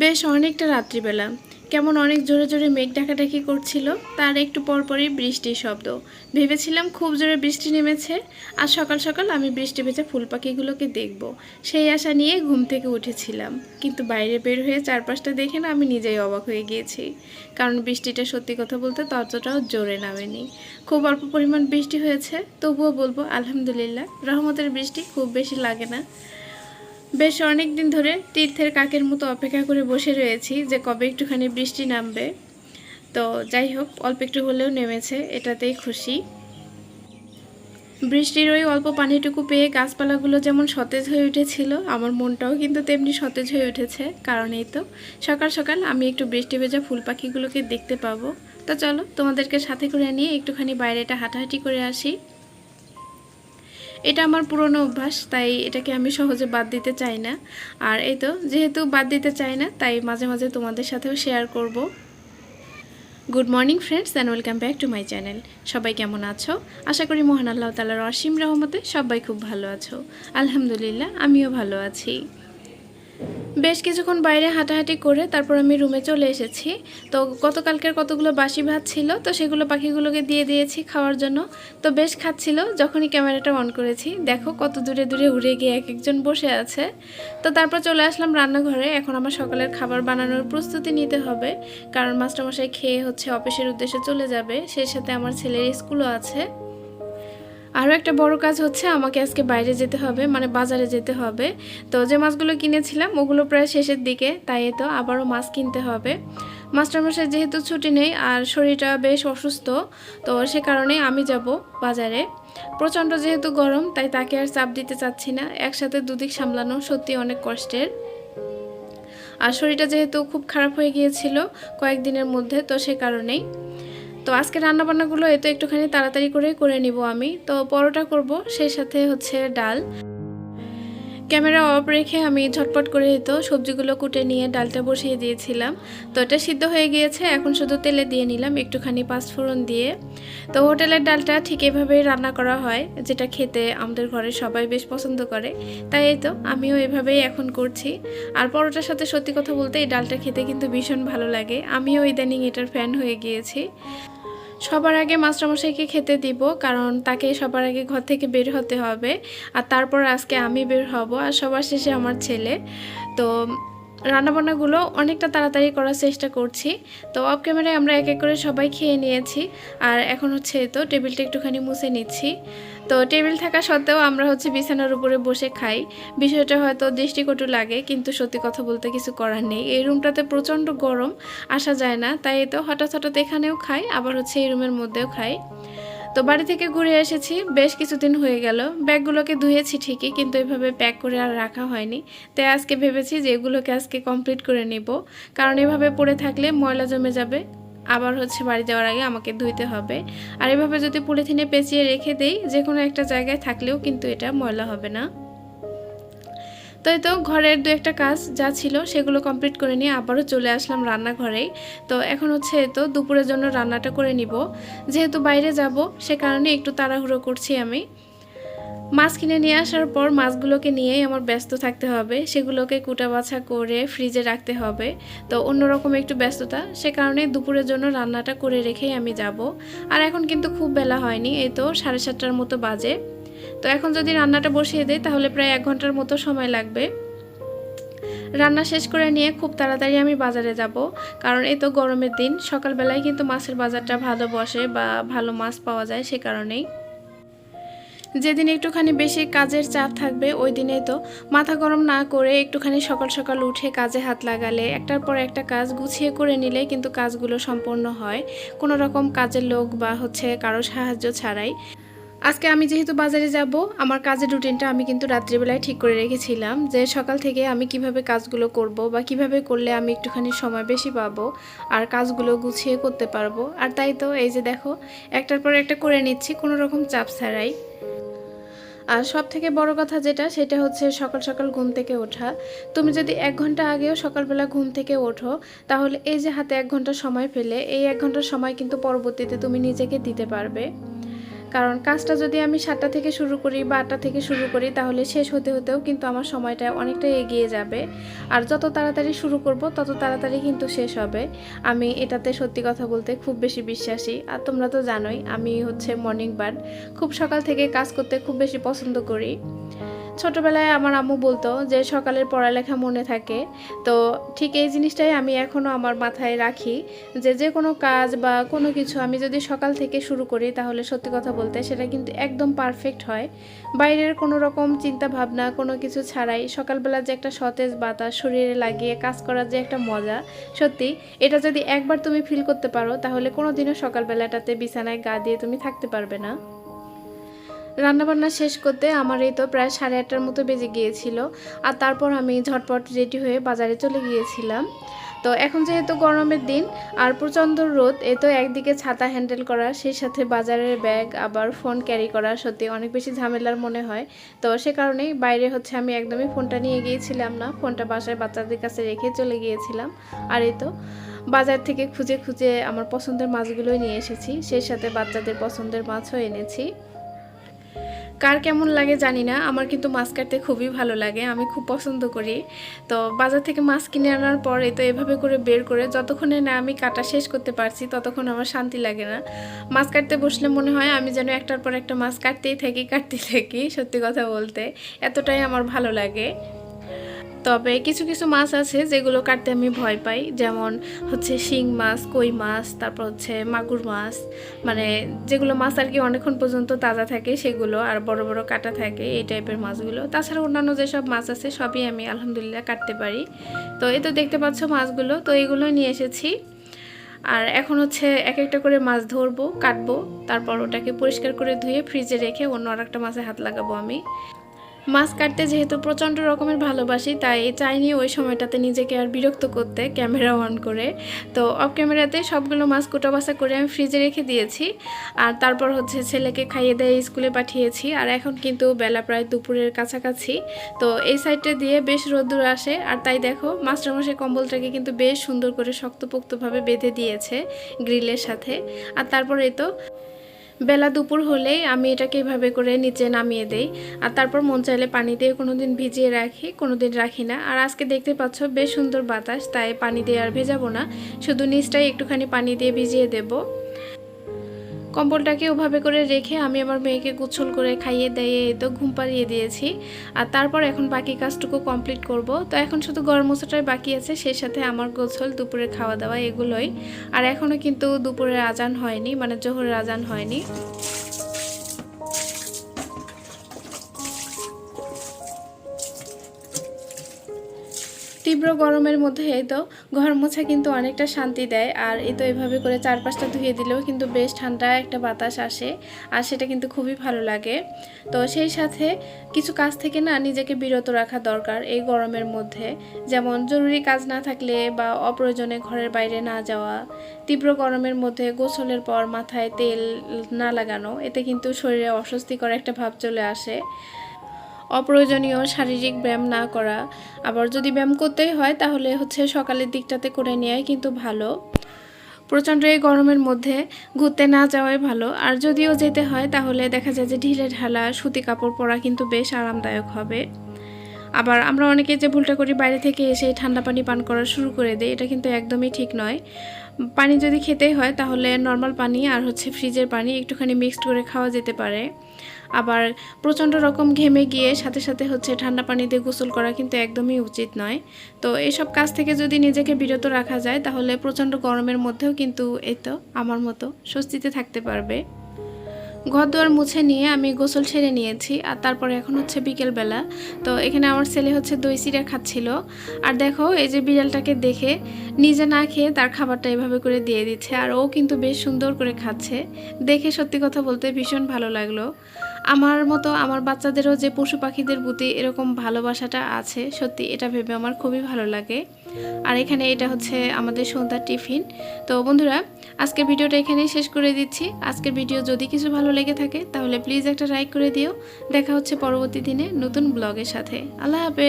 বেশ অনেকটা রাত্রিবেলা। কেমন অনেক জোরে জোরে মেঘ ডাকাডাকি করছিল, তার একটু পরপরই বৃষ্টির শব্দ। ভেবেছিলাম খুব জোরে বৃষ্টি নেমেছে, আর সকাল সকাল আমি বৃষ্টি ভেজা ফুল পাখিগুলোকে দেখব। সেই আশা নিয়ে ঘুম থেকে উঠেছিলাম। কিন্তু বাইরে বের হয়ে চারপাশটা দেখে না আমি নিজেই অবাক হয়ে গিয়েছি। কারণ বৃষ্টিটা সত্যি কথা বলতে ততটাও জোরে নামেনি। খুব অল্প পরিমাণ বৃষ্টি হয়েছে, তবুও বলব আলহামদুলিল্লাহ, রহমতের বৃষ্টি খুব বেশি লাগে না। বেশ অনেক দিন ধরে তীর্থের কাকের মতো অপেক্ষা করে বসে রয়েছি যে কবে একটুখানি বৃষ্টি নামবে। তো যাই হোক, অল্প একটু হলেও নেমেছে, এটাতেই খুশি। বৃষ্টির ওই অল্প পানিটুকু পেয়ে গাছপালাগুলো যেমন সতেজ হয়ে উঠেছিল, আমার মনটাও কিন্তু তেমনি সতেজ হয়ে উঠেছে, কারণ এই তো সকাল সকাল আমি একটু বৃষ্টি ভেজা ফুল পাখিগুলোকে দেখতে পাবো। তো চলো তোমাদেরকে সাথে করে নিয়ে একটুখানি বাইরেটা হাঁটাহাঁটি করে আসি। এটা আমার পুরনো অভ্যাস, তাই এটাকে আমি সহজে বাদ দিতে চাই না। আর এই তো, যেহেতু বাদ দিতে চাই না, তাই মাঝে মাঝে তোমাদের সাথেও শেয়ার করব। Good morning friends and welcome back to my channel সবাই কেমন আছো? আশা করি মহান আল্লাহ তালার অসীম রহমতে সবাই খুব ভালো আছো। আলহামদুলিল্লাহ, আমিও ভালো আছি। বেশ কিছুক্ষণ বাইরে হাঁটাহাঁটি করে তারপর আমি রুমে চলে এসেছি। তো গতকালকের কতগুলো বাসি ভাত ছিল, তো সেগুলো পাখিগুলোকে দিয়ে দিয়েছি খাওয়ার জন্য। তো বেশ খাচ্ছিল, যখনই ক্যামেরাটা অন করেছি। দেখো কত দূরে দূরে উড়ে গিয়ে এক একজন বসে আছে। তো তারপর চলে আসলাম রান্নাঘরে। এখন আমার সকালের খাবার বানানোর প্রস্তুতি নিতে হবে। কারণ মাস্টারমশাই খেয়ে হচ্ছে অফিসের উদ্দেশ্যে চলে যাবে। সেই সাথে আমার ছেলের স্কুলও আছে। আরও একটা বড় কাজ হচ্ছে আমাকে আজকে বাইরে যেতে হবে মানে বাজারে যেতে হবে। তো যে মাছগুলো কিনেছিলাম, ওগুলো প্রায় শেষের দিকে, তাই তো আবারও মাছ কিনতে হবে। মাস্টারমশাই যেহেতু ছুটি নেই আর শরীরটা বেশ অসুস্থ, তো সে কারণে আমি যাব বাজারে। প্রচণ্ড যেহেতু গরম, তাই তাকে আর চাপ দিতে চাচ্ছি না। একসাথে দুদিক সামলানো সত্যি অনেক কষ্টের। আর শরীরটা যেহেতু খুব খারাপ হয়ে গিয়েছিল কয়েকদিনের মধ্যে, তো সে কারণেই। তো আজকে রান্নাবান্নাগুলো এতো একটুখানি তাড়াতাড়ি করে করে নিব আমি। তো পরোটা করব, সেই সাথে হচ্ছে ডাল। ক্যামেরা অফ রেখে আমি ঝটপট করে তো সবজিগুলো কুটে নিয়ে ডালটা বসিয়ে দিয়েছিলাম। তো এটা সিদ্ধ হয়ে গিয়েছে, এখন শুধু তেলে দিয়ে নিলাম একটুখানি পাঁচফোড়ন দিয়ে। তো হোটেলের ডালটা ঠিক এভাবেই রান্না করা হয়, যেটা খেতে আমাদের ঘরে সবাই বেশ পছন্দ করে। তাই এই তো, আমিও এভাবেই এখন করছি। আর পরোটার সাথে সত্যি কথা বলতে এই ডালটা খেতে কিন্তু ভীষণ ভালো লাগে। আমিও ইদানিং এটার ফ্যান হয়ে গিয়েছি। সবার আগে মাস্টারমশাইকে খেতে দিব, কারণ তাকে সবার আগে ঘর থেকে বের হতে হবে। আর তারপর আজকে আমি বের হব আর সবার শেষে আমার ছেলে। তো রান্নাবান্নাগুলো অনেকটা তাড়াতাড়ি করার চেষ্টা করছি। তো অফ ক্যামেরায় আমরা এক এক করে সবাই খেয়ে নিয়েছি। আর এখন হচ্ছে তো টেবিলটা একটুখানি মুছে নিচ্ছি। তো টেবিল থাকা সত্ত্বেও আমরা হচ্ছে বিছানার উপরে বসে খাই। বিষয়টা হয়তো দৃষ্টিকটু লাগে, কিন্তু সত্যি কথা বলতে কিছু করার নেই। এই রুমটাতে প্রচণ্ড গরম, আসা যায় না। তাই তো হঠাৎ হঠাৎ এখানেও খাই, আবার হচ্ছে এই রুমের মধ্যেও খাই। তো বাড়ি থেকে ঘুরে এসেছি, বেশ কিছুদিন হয়ে গেল। ব্যাগগুলোকে ধুয়েছি ঠিকই, কিন্তু এভাবে প্যাক করে আর রাখা হয়নি। তাই আজকে ভেবেছি যে এগুলোকে আজকে কমপ্লিট করে নেব। কারণ এভাবে পড়ে থাকলে ময়লা জমে যাবে। আবার হচ্ছে বাড়ি যাওয়ার আগে আমাকে ধুইতে হবে। আর এভাবে যদি পলিথিনে পেঁচিয়ে রেখে দেই যে কোনো একটা জায়গায় থাকলেও কিন্তু এটা ময়লা হবে না। তো এই তো ঘরের দু একটা কাজ যা ছিল সেগুলো কমপ্লিট করে নিয়ে আবারও চলে আসলাম রান্নাঘরেই। তো এখন হচ্ছে তো দুপুরের জন্য রান্নাটা করে নিব। যেহেতু বাইরে যাব, সে কারণে একটু তাড়াহুড়ো করছি আমি। মাছ কিনে নিয়ে আসার পর মাছগুলোকে নিয়েই আমার ব্যস্ত থাকতে হবে। সেগুলোকে কুটা বাছা করে ফ্রিজে রাখতে হবে। তো অন্যরকম একটু ব্যস্ততা, সে কারণে দুপুরের জন্য রান্নাটা করে রেখেই আমি যাব। আর এখন কিন্তু খুব বেলা হয়নি, এই তো সাড়ে সাতটার মতো বাজে। তো এখন যদি রান্নাটা বসিয়ে দেয় তাহলে প্রায় এক ঘণ্টার মতো সময় লাগবে। রান্না শেষ করে নিয়ে খুব তাড়াতাড়ি আমি বাজারে যাব, কারণ এই তো গরমের দিন। সকালবেলায় কিন্তু মাছের বাজারটা ভালো বসে বা ভালো মাছ পাওয়া যায় সে কারণেই। যেদিন একটুখানি বেশি কাজের চাপ থাকবে, ওই দিনে তো মাথা গরম না করে একটুখানি সকাল সকাল উঠে কাজে হাত লাগালে, একটার পর একটা কাজ গুছিয়ে করে নিলে কিন্তু কাজগুলো সম্পন্ন হয়। কোনো রকম কাজের লোক বা হচ্ছে কারও সাহায্য ছাড়াই। আজকে আমি যেহেতু বাজারে যাব, আমার কাজের রুটিনটা আমি কিন্তু রাত্রিবেলায় ঠিক করে রেখেছিলাম যে সকাল থেকে আমি কীভাবে কাজগুলো করব বা কীভাবে করলে আমি একটুখানি সময় বেশি পাবো আর কাজগুলো গুছিয়ে করতে পারব। আর তাই তো, এই যে দেখো, একটার পর একটা করে নিচ্ছি, কোনো রকম চাপ ছাড়াই। আর সব থেকে বড় কথা যেটা, সেটা হচ্ছে সকাল সকাল ঘুম থেকে ওঠা। তুমি যদি এক ঘণ্টা আগেও সকালবেলা ঘুম থেকে ওঠো, তাহলে এই যে হাতে এক ঘণ্টা সময় পেলে, এই এক ঘণ্টার সময় কিন্তু পরবর্তীতে তুমি নিজেকে দিতে পারবে। কারণ কাজটা যদি আমি সাতটা থেকে শুরু করি বা আটটা থেকে শুরু করি, তাহলে শেষ হতে হতেও কিন্তু আমার সময়টা অনেকটা এগিয়ে যাবে। আর যত তাড়াতাড়ি শুরু করব, তত তাড়াতাড়ি কিন্তু শেষ হবে। আমি এটাতে সত্যি কথা বলতে খুব বেশি বিশ্বাসী। আর তোমরা তো জানোই, আমি হচ্ছে মর্নিং বার্ড খুব সকাল থেকে কাজ করতে খুব বেশি পছন্দ করি। ছোটবেলায় আমার আম্মু বলতো যে সকালের পড়ালেখা মনে থাকে। তো ঠিক এই জিনিসটাই আমি এখনও আমার মাথায় রাখি যে যে কোনো কাজ বা কোনো কিছু আমি যদি সকাল থেকে শুরু করি তাহলে সত্যি কথা বলতে সেটা কিন্তু একদম পারফেক্ট হয়। বাইরের কোনো রকম চিন্তা ভাবনা কোনো কিছু ছাড়াই সকালবেলা যে একটা সতেজ বাতাস, শরীরে লাগিয়ে কাজ করার যে একটা মজা, সত্যি এটা যদি একবার তুমি ফিল করতে পারো তাহলে কোনো দিনও সকালবেলাটাতে বিছানায় গা দিয়ে তুমি থাকতে পারবে না। রান্নাবান্না শেষ করতে আমার এই তো প্রায় সাড়ে আটটার মতো বেজে গিয়েছিল। আর তারপর আমি ঝটপট রেডি হয়ে বাজারে চলে গিয়েছিলাম। তো এখন যেহেতু গরমের দিন, আর প্রচণ্ড রোদ, এ তো একদিকে ছাতা হ্যান্ডেল করা, সেই সাথে বাজারের ব্যাগ আবার ফোন ক্যারি করা সত্যি অনেক বেশি ঝামেলার মনে হয়। তো সে কারণেই বাইরে হচ্ছে আমি একদমই ফোনটা নিয়ে গিয়েছিলাম না ফোনটা বাসায় বাচ্চাদের কাছে রেখে চলে গিয়েছিলাম। আর এই তো বাজার থেকে খুঁজে খুঁজে আমার পছন্দের মাছগুলোই নিয়ে এসেছি, সেই সাথে বাচ্চাদের পছন্দের মাছও এনেছি। কার কেমন লাগে জানি না, আমার কিন্তু মাছ কাটতে খুবই ভালো লাগে, আমি খুব পছন্দ করি। তো বাজার থেকে মাছ কিনে আনার পরে তো এভাবে করে বের করে যতক্ষণে না আমি কাটা শেষ করতে পারছি, ততক্ষণ আমার শান্তি লাগে না। মাছ কাটতে বসলে মনে হয় আমি যেন একটার পর একটা মাছ কাটতেই থাকি কাটতেই থাকি, সত্যি কথা বলতে। এতটাই আমার ভালো লাগে। তবে কিছু কিছু মাছ আছে যেগুলো কাটতে আমি ভয় পাই। যেমন হচ্ছে শিং মাছ, কই মাছ, তারপর হচ্ছে মাগুর মাছ। মানে যেগুলো মাছ আর কি অনেকক্ষণ পর্যন্ত তাজা থাকে সেগুলো আর বড় বড় কাটা থাকে এই টাইপের মাছগুলো। তাছাড়া অন্যান্য যেসব মাছ আছে সবই আমি আলহামদুলিল্লাহ কাটতে পারি। তো এই তো দেখতে পাচ্ছ মাছগুলো, তো এগুলো নিয়ে এসেছি। আর এখন হচ্ছে এক একটা করে মাছ ধরবো, কাটবো। তারপর ওটাকে পরিষ্কার করে ধুয়ে ফ্রিজে রেখে অন্য আর একটা মাছে হাত লাগাবো আমি। মাছ কাটতে যেহেতু প্রচণ্ড রকমের ভালোবাসি, তাই চাইনি ওই সময়টাতে নিজেকে আর বিরক্ত করতে ক্যামেরা অন করে। তো অফ ক্যামেরাতে সবগুলো মাছ কুটা বাসা করে আমি ফ্রিজে রেখে দিয়েছি। আর তারপর হচ্ছে ছেলেকে খাইয়ে দিয়ে স্কুলে পাঠিয়েছি। আর এখন কিন্তু বেলা প্রায় দুপুরের কাছাকাছি। তো এই সাইডটা দিয়ে বেশ রোদ্দুর আসে। আর তাই দেখো, মাস্টারমশাই কম্বলটাকে কিন্তু বেশ সুন্দর করে শক্তপোক্তভাবে বেঁধে দিয়েছে গ্রিলের সাথে। আর তারপরে তো বেলা দুপুর হলে আমি এটাকে এভাবে করে নিচে নামিয়ে দেই। আর তারপর মন চাইলে পানি দিয়ে কোনো দিন ভিজিয়ে রাখি কোনো দিন রাখি না। আর আজকে দেখতে পাচ্ছ বেশ সুন্দর বাতাস, তাই পানি দিয়ে আর ভেজাবো না। শুধু নিচটাই একটুখানি পানি দিয়ে ভিজিয়ে দেবো। কম্বলটাকে ওভাবে করে রেখে আমি আমার মেয়েকে গুছল করে খাইয়ে দিয়ে তো ঘুম পাড়িয়ে দিয়েছি। আর তারপর এখন বাকি কাজটুকু কমপ্লিট করব। তো এখন শুধু গরম মশলাটাই বাকি আছে, সেই সাথে আমার গোছল দুপুরে খাওয়া দাওয়া এগুলোই। আর এখনও কিন্তু দুপুরের আজান হয়নি মানে জোহরের আজান হয়নি। তীব্র গরমের মধ্যে এই তো ঘর মোছা কিন্তু অনেকটা শান্তি দেয়, আর এই তো এভাবে করে চারপাশটা ধুয়ে দিলেও কিন্তু বেশ ঠান্ডা একটা বাতাস আসে, আর সেটা কিন্তু খুবই ভালো লাগে। তো সেই সাথে কিছু কাজ থেকে না নিজেকে বিরত রাখা দরকার এই গরমের মধ্যে। যেমন জরুরি কাজ না থাকলে বা অপ্রয়োজনে ঘরের বাইরে না যাওয়া, তীব্র গরমের মধ্যে গোসলের পর মাথায় তেল না লাগানো, এতে কিন্তু শরীরে অস্বস্তিকর একটা ভাব চলে আসে। অপ্রয়োজনীয় শারীরিক ব্যায়াম না করা। আবার যদি ব্যায়াম করতেই হয়, তাহলে হচ্ছে সকালের দিকটাতে করে নেওয়াই কিন্তু ভালো। প্রচণ্ড এই গরমের মধ্যে ঘুরতে না যাওয়াই ভালো। আর যদিও যেতে হয়, তাহলে দেখা যায় যে ঢিলে ঢালা সুতি কাপড় পরা কিন্তু বেশ আরামদায়ক হবে। আবার আমরা অনেকে যে ভুলটা করি, বাইরে থেকে এসে ঠান্ডা পানি পান করা শুরু করে দেয়, এটা কিন্তু একদমই ঠিক নয়। পানি যদি খেতেই হয়, তাহলে নর্মাল পানি আর হচ্ছে ফ্রিজের পানি একটুখানি মিক্সড করে খাওয়া যেতে পারে। আবার প্রচণ্ড রকম ঘেমে গিয়ে সাথে সাথে হচ্ছে ঠান্ডা পানি দিয়ে গোসল করা কিন্তু একদমই উচিত নয়। তো এসব কাজ থেকে যদি নিজেকে বিরত রাখা যায়, তাহলে প্রচণ্ড গরমের মধ্যেও কিন্তু এই তো আমার মতো স্বস্তিতে থাকতে পারবে। ঘর দুয়ার মুছে নিয়ে আমি গোসল ছেড়ে নিয়েছি, আর তারপরে এখন হচ্ছে বিকেলবেলা। তো এখানে আমার ছেলে হচ্ছে দই চিড়া খাচ্ছিল। আর দেখো, এই যে বিড়ালটাকে দেখে নিজে না খেয়ে তার খাবারটা এভাবে করে দিয়ে দিচ্ছে, আর ও কিন্তু বেশ সুন্দর করে খাচ্ছে। দেখে সত্যি কথা বলতে ভীষণ ভালো লাগল। আমার মতো আমার বাচ্চাদেরও যে পশু পাখিদের প্রতি এরকম ভালোবাসাটা আছে, সত্যি এটা ভেবে আমার খুবই ভালো লাগে। আর এখানে এটা হচ্ছে আমাদের সন্ধ্যার টিফিন। তো বন্ধুরা, আজকের ভিডিওটা এখানেই শেষ করে দিচ্ছি। আজকের ভিডিও যদি কিছু ভালো লেগে থাকে, তাহলে প্লিজ একটা লাইক করে দিও। দেখা হচ্ছে পরবর্তী দিনে নতুন ব্লগের সাথে। আল্লাহ হাফেজ।